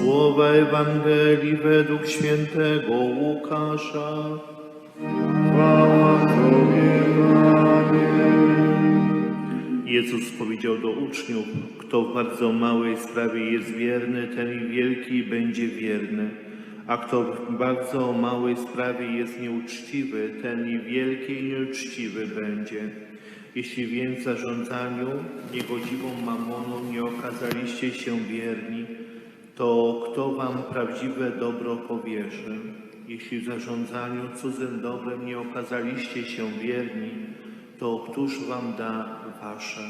Słowa Ewangelii według świętego Łukasza. Chwała Tobie, Panie. Jezus powiedział do uczniów, kto w bardzo małej sprawie jest wierny, ten i wielki będzie wierny. A kto w bardzo małej sprawie jest nieuczciwy, ten i wielki i nieuczciwy będzie. Jeśli więc w zarządzaniu niegodziwą mamoną nie okazaliście się wierni, to kto wam prawdziwe dobro powierzy? Jeśli w zarządzaniu cudzym dobrem nie okazaliście się wierni, to któż wam da wasze?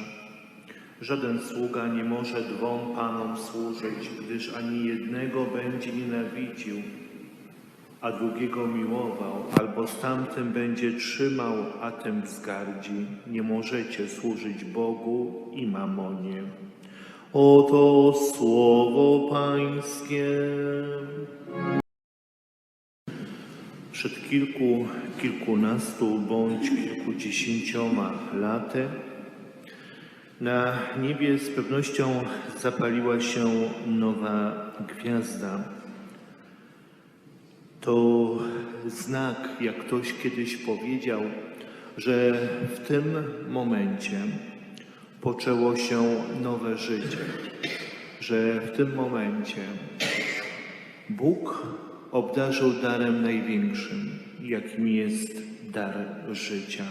Żaden sługa nie może dwom panom służyć, gdyż ani jednego będzie nienawidził, a drugiego miłował, albo z tamtym będzie trzymał, a tym wzgardzi. Nie możecie służyć Bogu i mamonie. Oto słowo Pańskie. Przed kilku, kilkunastu bądź kilkudziesięcioma laty na niebie z pewnością zapaliła się nowa gwiazda. To znak, jak ktoś kiedyś powiedział, że w tym momencie poczęło się nowe życie, że w tym momencie Bóg obdarzył darem największym, jakim jest dar życia.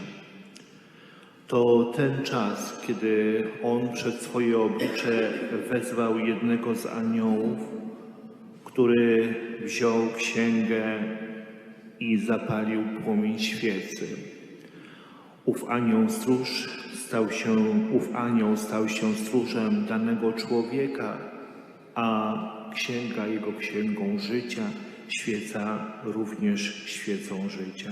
To ten czas, kiedy On przed swoje oblicze wezwał jednego z aniołów, który wziął księgę i zapalił płomień świecy. Ów anioł stróż stał się, ów anioł stał się stróżem danego człowieka, a księga jego księgą życia, świeca również świecą życia.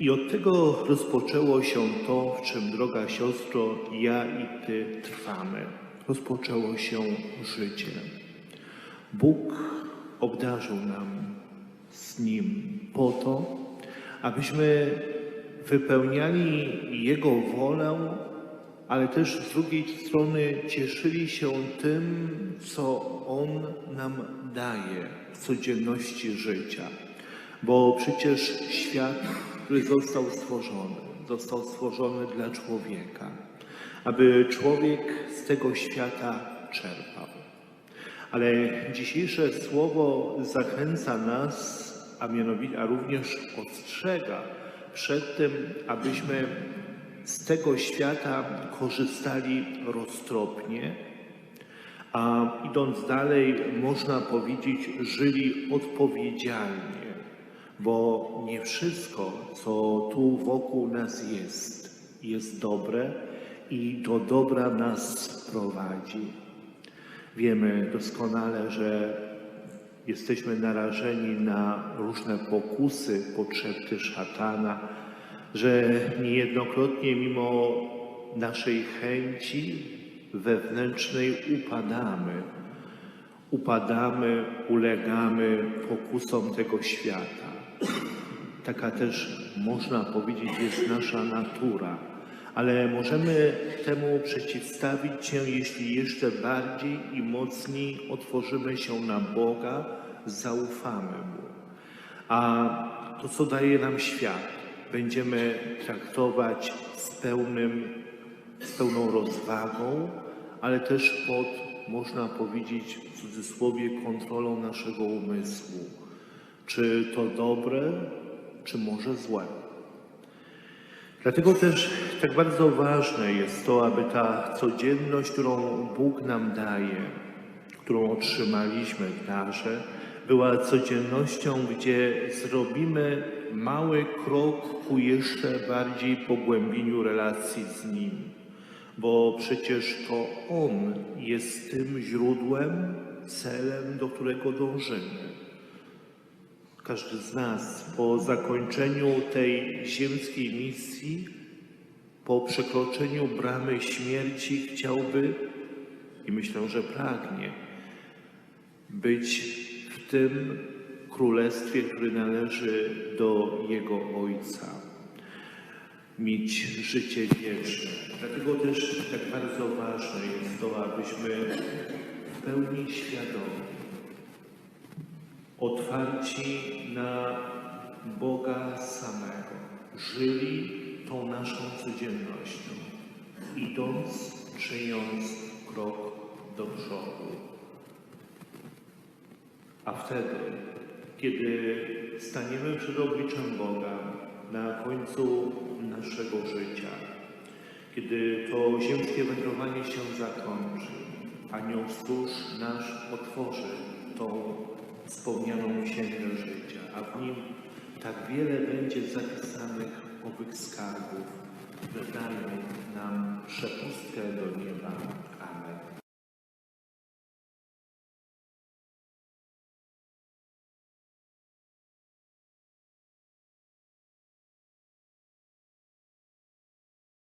I od tego rozpoczęło się to, w czym, droga siostro, ja i ty trwamy. Rozpoczęło się życie. Bóg obdarzył nam z nim po to, abyśmy wypełniali Jego wolę, ale też z drugiej strony cieszyli się tym, co On nam daje w codzienności życia. Bo przecież świat, który został stworzony, został stworzony dla człowieka, aby człowiek z tego świata czerpał. Ale dzisiejsze słowo zachęca nas, a mianowicie, a również ostrzega przed tym, abyśmy z tego świata korzystali roztropnie, a idąc dalej, można powiedzieć, żyli odpowiedzialnie, bo nie wszystko, co tu wokół nas jest, jest dobre i do dobra nas prowadzi. Wiemy doskonale, że jesteśmy narażeni na różne pokusy, potrzeby szatana, że niejednokrotnie mimo naszej chęci wewnętrznej upadamy. Upadamy, ulegamy pokusom tego świata. Taka też można powiedzieć jest nasza natura, ale możemy temu przeciwstawić się, jeśli jeszcze bardziej i mocniej otworzymy się na Boga, zaufamy Mu. A to, co daje nam świat, będziemy traktować z, pełnym, z pełną rozwagą, ale też pod, można powiedzieć w cudzysłowie, kontrolą naszego umysłu. Czy to dobre, czy może złe? Dlatego też tak bardzo ważne jest to, aby ta codzienność, którą Bóg nam daje, którą otrzymaliśmy w darze, była codziennością, gdzie zrobimy mały krok ku jeszcze bardziej pogłębieniu relacji z Nim. Bo przecież to On jest tym źródłem, celem, do którego dążymy. Każdy z nas po zakończeniu tej ziemskiej misji, po przekroczeniu bramy śmierci chciałby i myślę, że pragnie być w tym królestwie, które należy do Jego Ojca. Mieć życie wieczne. Dlatego też tak bardzo ważne jest to, abyśmy w pełni świadomi otwarci na Boga samego, żyli tą naszą codziennością, idąc, czyniąc krok do przodu. A wtedy, kiedy staniemy przed obliczem Boga na końcu naszego życia, kiedy to ziemskie wędrowanie się zakończy, anioł stróż nasz otworzy tą wspomnianą księgę życia, a w nim tak wiele będzie zapisanych owych skarbów, że dają nam przepustkę do nieba.